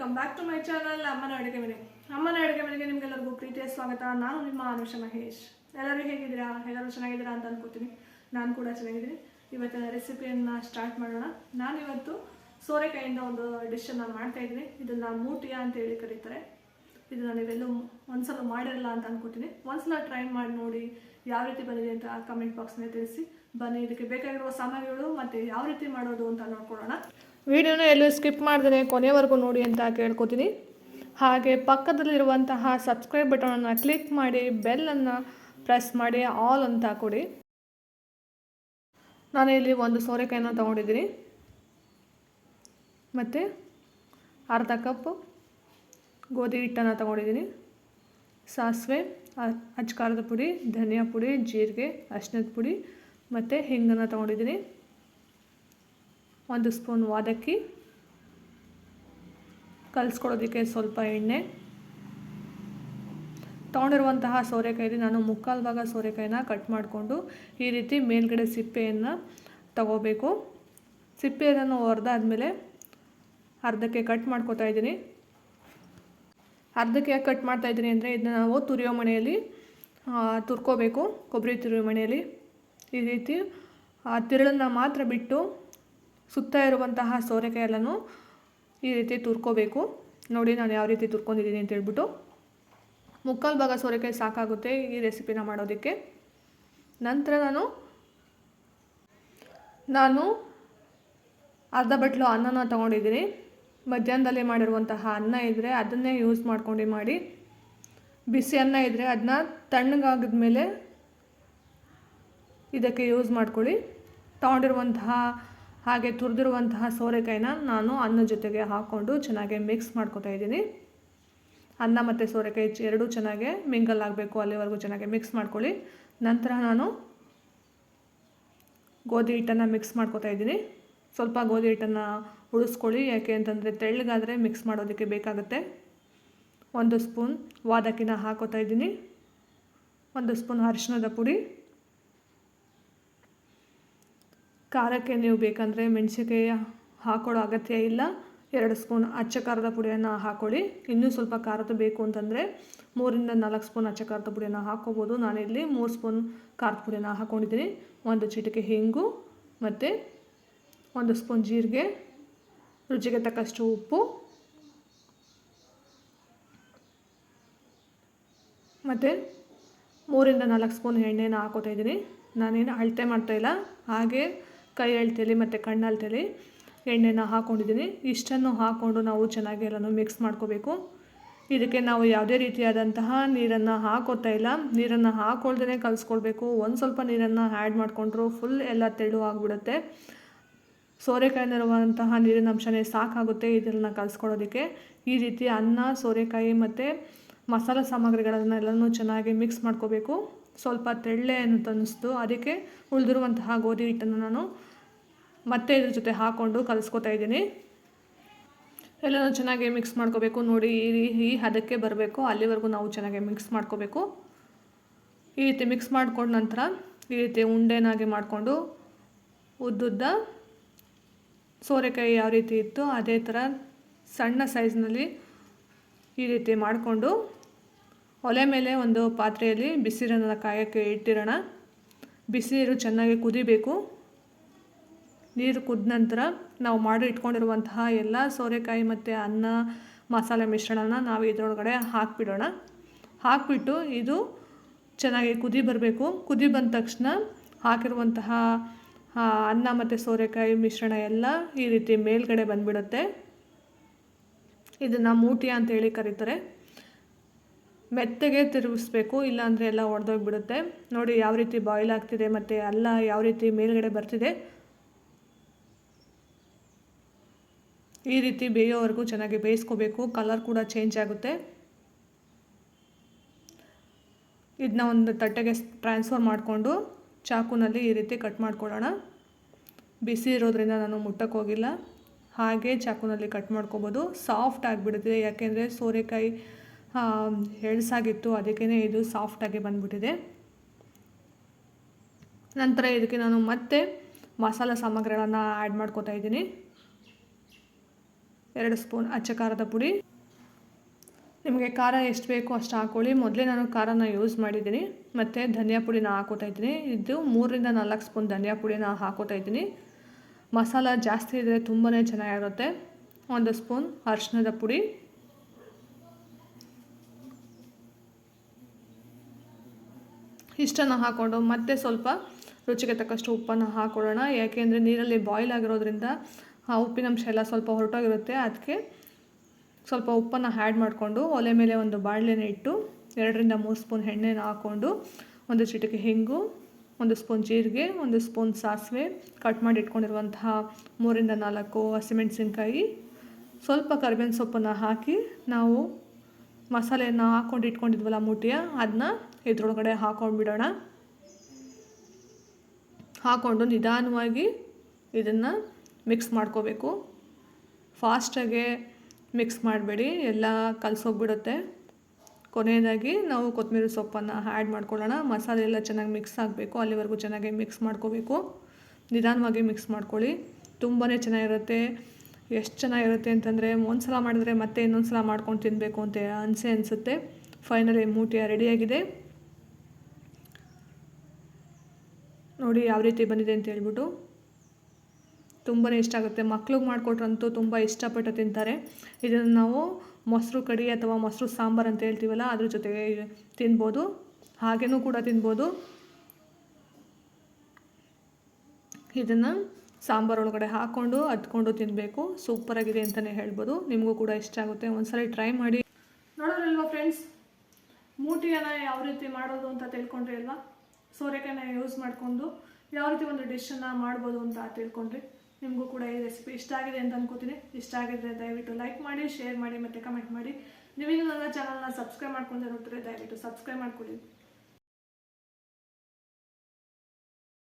Welcome back to my channel ಅಮ್ಮನ ಅಡುಗೆ ಮನೆ. ಅಮ್ಮನ ಅಡುಗೆ ಮನೆಗೆ ನಿಮಗೆಲ್ಲರಿಗೂ ಪ್ರೀತಿಯ ಸ್ವಾಗತ. ನಾನು ನಿಮ್ಮ ಅನುಷ ಮಹೇಶ್. ಎಲ್ಲರೂ ಹೇಗಿದ್ದೀರಾ? ಎಲ್ಲರೂ ಚೆನ್ನಾಗಿದ್ದೀರಾ ಅಂತ ಅನ್ಕೋತೀನಿ. ನಾನು ಕೂಡ ಚೆನ್ನಾಗಿದ್ದೀನಿ. ಇವತ್ತಿನ ರೆಸಿಪಿಯನ್ನು ಸ್ಟಾರ್ಟ್ ಮಾಡೋಣ. ನಾನು ಇವತ್ತು ಸೋರೆಕಾಯಿಂದ ಒಂದು ಡಿಶನ್ನು ಮಾಡ್ತಾ ಇದ್ದೀನಿ. ಇದನ್ನು ಮೂಟಿಯ ಅಂತ ಹೇಳಿ ಕರೀತಾರೆ. ಇದನ್ನು ನೀವೆಲ್ಲೂ ಒಂದ್ಸಲ ಮಾಡಿರಲ್ಲ ಅಂತ ಅನ್ಕೋತೀನಿ. ಒಂದ್ಸಲ ಟ್ರೈ ಮಾಡಿ ನೋಡಿ ಯಾವ ರೀತಿ ಬಂದಿದೆ ಅಂತ ಕಮೆಂಟ್ ಬಾಕ್ಸ್ನಲ್ಲಿ ತಿಳಿಸಿ. ಬನ್ನಿ, ಇದಕ್ಕೆ ಬೇಕಾಗಿರುವ ಸಾಮಗ್ರಿಗಳು ಮತ್ತು ಯಾವ ರೀತಿ ಮಾಡೋದು ಅಂತ ನೋಡ್ಕೊಳ್ಳೋಣ. ವಿಡಿಯೋನ ಎಲ್ಲೂ ಸ್ಕಿಪ್ ಮಾಡ್ದೇ ಕೊನೆವರೆಗೂ ನೋಡಿ ಅಂತ ಕೇಳ್ಕೊತೀನಿ. ಹಾಗೆ ಪಕ್ಕದಲ್ಲಿರುವಂತಹ ಸಬ್ಸ್ಕ್ರೈಬ್ ಬಟನನ್ನು ಕ್ಲಿಕ್ ಮಾಡಿ ಬೆಲ್ಲನ್ನು ಪ್ರೆಸ್ ಮಾಡಿ ಆಲ್ ಅಂತ ಕೊಡಿ. ನಾನು ಇಲ್ಲಿ ಒಂದು ಸೋರೆಕಾಯನ್ನು ತೊಗೊಂಡಿದ್ದೀನಿ. ಮತ್ತು ಅರ್ಧ ಕಪ್ ಗೋಧಿ ಹಿಟ್ಟನ್ನು ತೊಗೊಂಡಿದ್ದೀನಿ. ಸಾಸಿವೆ ಅಚ್ಕಾರದ ಪುಡಿ, ಧನಿಯಾ ಪುಡಿ, ಜೀರಿಗೆ ಅರ್ಶಿನದ ಪುಡಿ, ಮತ್ತು ಹಿಂಗನ್ನು ತೊಗೊಂಡಿದ್ದೀನಿ. ಒಂದು ಸ್ಪೂನ್ ವಾದಕ್ಕಿ ಕಲಿಸ್ಕೊಳ್ಳೋದಕ್ಕೆ ಸ್ವಲ್ಪ ಎಣ್ಣೆ. ತೊಗೊಂಡಿರುವಂತಹ ಸೋರೆಕಾಯಿ ನಾನು ಮುಕ್ಕಾಲು ಭಾಗ ಸೋರೆಕಾಯಿನ ಕಟ್ ಮಾಡಿಕೊಂಡು ಈ ರೀತಿ ಮೇಲ್ಗಡೆ ಸಿಪ್ಪೆಯನ್ನು ತಗೋಬೇಕು. ಸಿಪ್ಪೆಯನ್ನು ಹೊರದಾದ್ಮೇಲೆ ಅರ್ಧಕ್ಕೆ ಕಟ್ ಮಾಡ್ಕೊತಾ ಇದ್ದೀನಿ. ಅರ್ಧಕ್ಕೆ ಯಾಕೆ ಕಟ್ ಮಾಡ್ತಾ ಇದ್ದೀನಿ ಅಂದರೆ ಇದನ್ನ ನಾವು ತುರಿಯೋ ಮಣೆಯಲ್ಲಿ ಆ, ತುರ್ಕೋಬೇಕು ಕೊಬ್ಬರಿ ತುರಿಯೋ ಮಣೆಯಲ್ಲಿ. ಈ ರೀತಿ ಆ ತಿರುಳನ್ನು ಮಾತ್ರ ಬಿಟ್ಟು ಸುತ್ತ ಇರುವಂತಹ ಸೋರೆಕಾಯಿ ಎಲ್ಲನೂ ಈ ರೀತಿ ತುರ್ಕೋಬೇಕು. ನೋಡಿ ನಾನು ಯಾವ ರೀತಿ ತುರ್ಕೊಂಡಿದ್ದೀನಿ ಅಂತ ಹೇಳ್ಬಿಟ್ಟು. ಮುಕ್ಕಾಲು ಭಾಗ ಸೋರೆಕಾಯಿ ಸಾಕಾಗುತ್ತೆ ಈ ರೆಸಿಪಿನ ಮಾಡೋದಕ್ಕೆ. ನಂತರ ನಾನು ನಾನು ಅರ್ಧ ಬಟ್ಲು ಅನ್ನನ ತೊಗೊಂಡಿದ್ದೀನಿ. ಮಧ್ಯಾಹ್ನದಲ್ಲಿ ಮಾಡಿರುವಂತಹ ಅನ್ನ ಇದ್ದರೆ ಅದನ್ನೇ ಯೂಸ್ ಮಾಡ್ಕೊಂಡು ಮಾಡಿ. ಬಿಸಿ ಅನ್ನ ಇದ್ದರೆ ಅದನ್ನ ತಣ್ಣಗಾಗಿದ್ಮೇಲೆ ಇದಕ್ಕೆ ಯೂಸ್ ಮಾಡ್ಕೊಳ್ಳಿ. ತೊಗೊಂಡಿರುವಂತಹ ಹಾಗೆ ತುರಿದಿರುವಂತಹ ಸೋರೆಕಾಯಿನ ನಾನು ಅನ್ನ ಜೊತೆಗೆ ಹಾಕ್ಕೊಂಡು ಚೆನ್ನಾಗಿ ಮಿಕ್ಸ್ ಮಾಡ್ಕೊತಾ ಇದ್ದೀನಿ. ಅನ್ನ ಮತ್ತು ಸೋರೆಕಾಯಿ ಎರಡೂ ಚೆನ್ನಾಗಿ ಮಿಂಗಲ್ ಆಗಬೇಕು, ಅಲ್ಲಿವರೆಗೂ ಚೆನ್ನಾಗಿ ಮಿಕ್ಸ್ ಮಾಡ್ಕೊಳ್ಳಿ. ನಂತರ ನಾನು ಗೋಧಿ ಹಿಟ್ಟನ್ನು ಮಿಕ್ಸ್ ಮಾಡ್ಕೊತಾ ಇದ್ದೀನಿ. ಸ್ವಲ್ಪ ಗೋಧಿ ಹಿಟ್ಟನ್ನು ಉಳಿಸ್ಕೊಳ್ಳಿ, ಯಾಕೆ ಅಂತಂದರೆ ತೆಳ್ಳಗಾದರೆ ಮಿಕ್ಸ್ ಮಾಡೋದಕ್ಕೆ ಬೇಕಾಗುತ್ತೆ. ಒಂದು ಸ್ಪೂನ್ ವಾದಕ್ಕಿನ ಹಾಕೋತಾ ಇದ್ದೀನಿ. ಒಂದು ಸ್ಪೂನ್ ಅರಿಶಿಣದ ಪುಡಿ. ಖಾರಕ್ಕೆ ನೀವು ಬೇಕಂದರೆ ಮೆಣಸಿನಕಾಯಿ ಹಾಕೊಳ್ಳೋ ಅಗತ್ಯ ಇಲ್ಲ. ಎರಡು ಸ್ಪೂನ್ ಅಚ್ಚ ಖಾರದ ಪುಡಿಯನ್ನು ಹಾಕೊಳ್ಳಿ. ಇನ್ನೂ ಸ್ವಲ್ಪ ಖಾರದ ಬೇಕು ಅಂತಂದರೆ ಮೂರಿಂದ ನಾಲ್ಕು ಸ್ಪೂನ್ ಅಚ್ಚ ಖಾರದ ಪುಡಿಯನ್ನು ಹಾಕ್ಕೋಬೋದು ನಾನಿಲ್ಲಿ ಮೂರು ಸ್ಪೂನ್ ಖಾರದ ಪುಡಿಯನ್ನು ಹಾಕ್ಕೊಂಡಿದ್ದೀನಿ ಒಂದು ಚಿಟಿಕೆ ಹಿಂಗು ಮತ್ತು ಒಂದು ಸ್ಪೂನ್ ಜೀರಿಗೆ, ರುಚಿಗೆ ತಕ್ಕಷ್ಟು ಉಪ್ಪು ಮತ್ತು ಮೂರಿಂದ ನಾಲ್ಕು ಸ್ಪೂನ್ ಎಣ್ಣೆನ ಹಾಕೋತಾ ಇದ್ದೀನಿ. ನಾನೇನು ಅಳತೆ ಮಾಡ್ತಾಯಿಲ್ಲ ಹಾಗೆ ಕೈ ಅಳತೆಲಿ ಮತ್ತು ಕಣ್ಣು ಅಳತೆಲಿ ಎಣ್ಣೆನ ಹಾಕ್ಕೊಂಡಿದ್ದೀನಿ ಇಷ್ಟನ್ನು ಹಾಕ್ಕೊಂಡು ನಾವು ಚೆನ್ನಾಗಿ ಎಲ್ಲನೂ ಮಿಕ್ಸ್ ಮಾಡ್ಕೋಬೇಕು. ಇದಕ್ಕೆ ನಾವು ಯಾವುದೇ ರೀತಿಯಾದಂತಹ ನೀರನ್ನು ಹಾಕೋತಾ ಇಲ್ಲ. ನೀರನ್ನು ಹಾಕೊಳ್ದೇ ಕಲಿಸ್ಕೊಳ್ಬೇಕು. ಒಂದು ಸ್ವಲ್ಪ ನೀರನ್ನು ಆ್ಯಡ್ ಮಾಡಿಕೊಂಡ್ರು ಫುಲ್ ಎಲ್ಲ ತೆಳು ಆಗಿಬಿಡುತ್ತೆ. ಸೋರೆಕಾಯಿನಲ್ಲಿರುವಂತಹ ನೀರಿನ ಅಂಶನೇ ಸಾಕಾಗುತ್ತೆ ಇದನ್ನು ಕಲಿಸ್ಕೊಡೋದಕ್ಕೆ ಈ ರೀತಿ ಅನ್ನ, ಸೋರೆಕಾಯಿ ಮತ್ತು ಮಸಾಲ ಸಾಮಗ್ರಿಗಳನ್ನೆಲ್ಲನೂ ಚೆನ್ನಾಗಿ ಮಿಕ್ಸ್ ಮಾಡ್ಕೋಬೇಕು. ಸ್ವಲ್ಪ ತೆಳ್ಳೆ ಅಂತ ಅನ್ನಿಸ್ತು ಅದಕ್ಕೆ ಉಳಿದಿರುವಂತಹ ಗೋಧಿ ಹಿಟ್ಟನ್ನು ನಾನು ಮತ್ತೆ ಇದ್ರ ಜೊತೆ ಹಾಕ್ಕೊಂಡು ಕಲಿಸ್ಕೊತಾ ಇದ್ದೀನಿ. ಎಲ್ಲನೂ ಚೆನ್ನಾಗಿ ಮಿಕ್ಸ್ ಮಾಡ್ಕೋಬೇಕು. ನೋಡಿ, ಈ ಈ ಹದಕ್ಕೆ ಬರಬೇಕು. ಅಲ್ಲಿವರೆಗೂ ನಾವು ಚೆನ್ನಾಗಿ ಮಿಕ್ಸ್ ಮಾಡ್ಕೋಬೇಕು. ಈ ರೀತಿ ಮಿಕ್ಸ್ ಮಾಡ್ಕೊಂಡ ನಂತರ ಈ ರೀತಿ ಉಂಡೆನಾಗಿ ಮಾಡಿಕೊಂಡು ಉದ್ದುದ್ದ ಸೋರೆಕಾಯಿ ಯಾವ ರೀತಿ ಇತ್ತು ಅದೇ ಥರ ಸಣ್ಣ ಸೈಜ್ನಲ್ಲಿ ಈ ರೀತಿ ಮಾಡಿಕೊಂಡು ಒಲೆ ಮೇಲೆ ಒಂದು ಪಾತ್ರೆಯಲ್ಲಿ ಬಿಸಿರನ್ನ ಕಾಯೋಕ್ಕೆ ಇಟ್ಟಿರೋಣ. ಬಿಸಿರು ನೀರು ಚೆನ್ನಾಗಿ ಕುದಿಬೇಕು. ನೀರು ಕುದ ನಂತರ ನಾವು ಮಾಡಿ ಇಟ್ಕೊಂಡಿರುವಂತಹ ಎಲ್ಲ ಸೋರೆಕಾಯಿ ಮತ್ತು ಅನ್ನ ಮಸಾಲೆ ಮಿಶ್ರಣನ ನಾವು ಇದರೊಳಗಡೆ ಹಾಕಿಬಿಡೋಣ. ಹಾಕಿಬಿಟ್ಟು ಇದು ಚೆನ್ನಾಗಿ ಕುದಿ ಬರಬೇಕು. ಕುದಿ ಬಂದ ತಕ್ಷಣ ಹಾಕಿರುವಂತಹ ಅನ್ನ ಮತ್ತು ಸೋರೆಕಾಯಿ ಮಿಶ್ರಣ ಎಲ್ಲ ಈ ರೀತಿ ಮೇಲ್ಗಡೆ ಬಂದ್ಬಿಡುತ್ತೆ. ಇದನ್ನು ಮೂಟಿ ಅಂತೇಳಿ ಕರೀತಾರೆ. ಮೆತ್ತಗೆ ತಿರುಗಿಸ್ಬೇಕು, ಇಲ್ಲಾಂದರೆ ಎಲ್ಲ ಒಡೆದೋಗ್ಬಿಡುತ್ತೆ. ನೋಡಿ ಯಾವ ರೀತಿ ಬಾಯ್ಲ್ ಆಗ್ತಿದೆ ಮತ್ತು ಅಲ್ಲ ಯಾವ ರೀತಿ ಮೇಲ್ಗಡೆ ಬರ್ತಿದೆ. ಈ ರೀತಿ ಬೇಯೋವರೆಗೂ ಚೆನ್ನಾಗಿ ಬೇಯಿಸ್ಕೋಬೇಕು. ಕಲರ್ ಕೂಡ ಚೇಂಜ್ ಆಗುತ್ತೆ. ಇದನ್ನ ಒಂದು ತಟ್ಟೆಗೆ ಟ್ರಾನ್ಸ್ಫರ್ ಮಾಡಿಕೊಂಡು ಚಾಕುನಲ್ಲಿ ಈ ರೀತಿ ಕಟ್ ಮಾಡ್ಕೊಳ್ಳೋಣ. ಬಿಸಿ ಇರೋದ್ರಿಂದ ನಾನು ಮುಟ್ಟಕ್ಕೆ ಹೋಗಿಲ್ಲ. ಹಾಗೆ ಚಾಕುನಲ್ಲಿ ಕಟ್ ಮಾಡ್ಕೊಬೋದು. ಸಾಫ್ಟ್ ಆಗಿಬಿಡುತ್ತಿದೆ. ಯಾಕೆಂದರೆ ಸೋರೆಕಾಯಿ ಎಳ್ಸಾಗಿತ್ತು. ಅದಕ್ಕೇ ಇದು ಸಾಫ್ಟಾಗಿ ಬಂದ್ಬಿಟ್ಟಿದೆ. ನಂತರ ಇದಕ್ಕೆ ನಾನು ಮತ್ತೆ ಮಸಾಲ ಸಾಮಗ್ರಿಗಳನ್ನು ಆ್ಯಡ್ ಮಾಡ್ಕೋತಾ ಇದ್ದೀನಿ. ಎರಡು ಸ್ಪೂನ್ ಅಚ್ಚ ಖಾರದ ಪುಡಿ. ನಿಮಗೆ ಖಾರ ಎಷ್ಟು ಬೇಕೋ ಅಷ್ಟು ಹಾಕ್ಕೊಳ್ಳಿ ಮೊದಲೇ ನಾನು ಖಾರನ ಯೂಸ್ ಮಾಡಿದ್ದೀನಿ. ಮತ್ತು ಧನಿಯಾ ಪುಡಿನ ಹಾಕೋತಾ ಇದ್ದೀನಿ. ಇದು ಮೂರರಿಂದ ನಾಲ್ಕು ಸ್ಪೂನ್ ಧನಿಯಾ ಪುಡಿನ ಹಾಕೋತಾ ಇದ್ದೀನಿ. ಮಸಾಲ ಜಾಸ್ತಿ ಇದ್ದರೆ ತುಂಬಾ ಚೆನ್ನಾಗಿರುತ್ತೆ. ಒಂದು ಸ್ಪೂನ್ ಅರಿಶಿಣದ ಪುಡಿ. ಇಷ್ಟನ್ನು ಹಾಕ್ಕೊಂಡು ಮತ್ತೆ ಸ್ವಲ್ಪ ರುಚಿಗೆ ತಕ್ಕಷ್ಟು ಉಪ್ಪನ್ನು ಹಾಕ್ಕೊಳ್ಳೋಣ ಯಾಕೆಂದರೆ ನೀರಲ್ಲಿ ಬಾಯ್ಲ್ ಆಗಿರೋದ್ರಿಂದ ಆ ಉಪ್ಪಿನಂಶ ಎಲ್ಲ ಸ್ವಲ್ಪ ಹೊರಟೋಗಿರುತ್ತೆ. ಅದಕ್ಕೆ ಸ್ವಲ್ಪ ಉಪ್ಪನ್ನು ಆ್ಯಡ್ ಮಾಡಿಕೊಂಡು ಒಲೆ ಮೇಲೆ ಒಂದು ಬಾಣಲೆನ ಇಟ್ಟು ಎರಡರಿಂದ ಮೂರು ಸ್ಪೂನ್ ಎಣ್ಣೆನ ಹಾಕ್ಕೊಂಡು ಒಂದು ಚಿಟಿಕೆ ಹೆಂಗು, ಒಂದು ಸ್ಪೂನ್ ಜೀರಿಗೆ, ಒಂದು ಸ್ಪೂನ್ ಸಾಸಿವೆ ಕಟ್ ಮಾಡಿ ಇಟ್ಕೊಂಡಿರುವಂತಹ ಮೂರಿಂದ ನಾಲ್ಕು ಹಸಿಮೆಣಸಿನ್ಕಾಯಿ, ಸ್ವಲ್ಪ ಕರಿಬೇವಿನ ಸೊಪ್ಪನ್ನು ಹಾಕಿ ನಾವು ಮಸಾಲೆಯನ್ನು ಹಾಕ್ಕೊಂಡು ಇಟ್ಕೊಂಡಿದ್ವಲ್ಲ ಮೂಟಿಯ ಅದನ್ನ ಇದ್ರೊಳಗಡೆ ಹಾಕೊಂಡ್ಬಿಡೋಣ. ಹಾಕ್ಕೊಂಡು ನಿಧಾನವಾಗಿ ಇದನ್ನು ಮಿಕ್ಸ್ ಮಾಡ್ಕೋಬೇಕು. ಫಾಸ್ಟಾಗೆ ಮಿಕ್ಸ್ ಮಾಡಬೇಡಿ, ಎಲ್ಲ ಕಲಸೋಗ್ಬಿಡುತ್ತೆ. ಕೊನೆಯದಾಗಿ ನಾವು ಕೊತ್ತಂಬರಿ ಸೊಪ್ಪನ್ನು ಆ್ಯಡ್ ಮಾಡ್ಕೊಳ್ಳೋಣ. ಮಸಾಲೆ ಎಲ್ಲ ಚೆನ್ನಾಗಿ ಮಿಕ್ಸ್ ಆಗಬೇಕು, ಅಲ್ಲಿವರೆಗೂ ಚೆನ್ನಾಗಿ ಮಿಕ್ಸ್ ಮಾಡ್ಕೋಬೇಕು. ನಿಧಾನವಾಗಿ ಮಿಕ್ಸ್ ಮಾಡ್ಕೊಳ್ಳಿ. ತುಂಬಾ ಚೆನ್ನಾಗಿರುತ್ತೆ. ಎಷ್ಟು ಚೆನ್ನಾಗಿರುತ್ತೆ ಅಂತಂದರೆ ಒಂದು ಸಲ ಮಾಡಿದ್ರೆ ಮತ್ತೆ ಇನ್ನೊಂದು ಸಲ ಮಾಡ್ಕೊಂಡು ತಿನ್ನಬೇಕು ಅಂತ ಅನಿಸೆ ಅನಿಸುತ್ತೆ. ಫೈನಲಿ ಮೂಟಿಯ ರೆಡಿಯಾಗಿದೆ ನೋಡಿ ಯಾವ ರೀತಿ ಬಂದಿದೆ ಅಂತ ಹೇಳ್ಬಿಟ್ಟು. ತುಂಬಾ ಇಷ್ಟ ಆಗುತ್ತೆ. ಮಕ್ಳಿಗೆ ಮಾಡಿಕೊಟ್ರಂತೂ ತುಂಬ ಇಷ್ಟಪಟ್ಟು ತಿಂತಾರೆ. ಇದನ್ನು ನಾವು ಮೊಸರು ಕಡಿ ಅಥವಾ ಮೊಸರು ಸಾಂಬಾರು ಅಂತ ಹೇಳ್ತೀವಲ್ಲ, ಅದ್ರ ಜೊತೆಗೆ ತಿನ್ಬೋದು. ಹಾಗೇನೂ ಕೂಡ ತಿನ್ಬೋದು. ಇದನ್ನು ಸಾಂಬಾರು ಒಳಗಡೆ ಹಾಕ್ಕೊಂಡು ಹತ್ಕೊಂಡು ತಿನ್ನಬೇಕು ಸೂಪರಾಗಿದೆ ಅಂತಲೇ ಹೇಳ್ಬೋದು. ನಿಮಗೂ ಕೂಡ ಇಷ್ಟ ಆಗುತ್ತೆ. ಒಂದ್ಸಲ ಟ್ರೈ ಮಾಡಿ. ನೋಡೋದ್ರಲ್ವಾ ಫ್ರೆಂಡ್ಸ್ ಮೂಟಿಯನ್ನು ಯಾವ ರೀತಿ ಮಾಡೋದು ಅಂತ ತಿಳ್ಕೊಂಡ್ರಿ ಅಲ್ವಾ? ಸೋರೆಕಾಯಿನ ಯೂಸ್ ಮಾಡಿಕೊಂಡು ಯಾವ ರೀತಿ ಒಂದು ಡಿಶನ್ನು ಮಾಡ್ಬೋದು ಅಂತ ತಿಳ್ಕೊಂಡ್ರಿ? ನಿಮಗೂ ಕೂಡ ಈ ರೆಸಿಪಿ ಇಷ್ಟ ಆಗಿದೆ ಅಂತ ಅನ್ಕೋತೀನಿ. ಇಷ್ಟ ಆಗಿದ್ರೆ ದಯವಿಟ್ಟು ಲೈಕ್ ಮಾಡಿ ಶೇರ್ ಮಾಡಿ ಮತ್ತು ಕಮೆಂಟ್ ಮಾಡಿ. ನೀವಿನ್ನೂ ನನ್ನ ಚಾನಲ್ನ ಸಬ್ಸ್ಕ್ರೈಬ್ ಮಾಡ್ಕೊಂಡು ನೋಡ್ತಾರೆ ದಯವಿಟ್ಟು ಸಬ್ಸ್ಕ್ರೈಬ್ ಮಾಡ್ಕೊಳ್ಳಿ.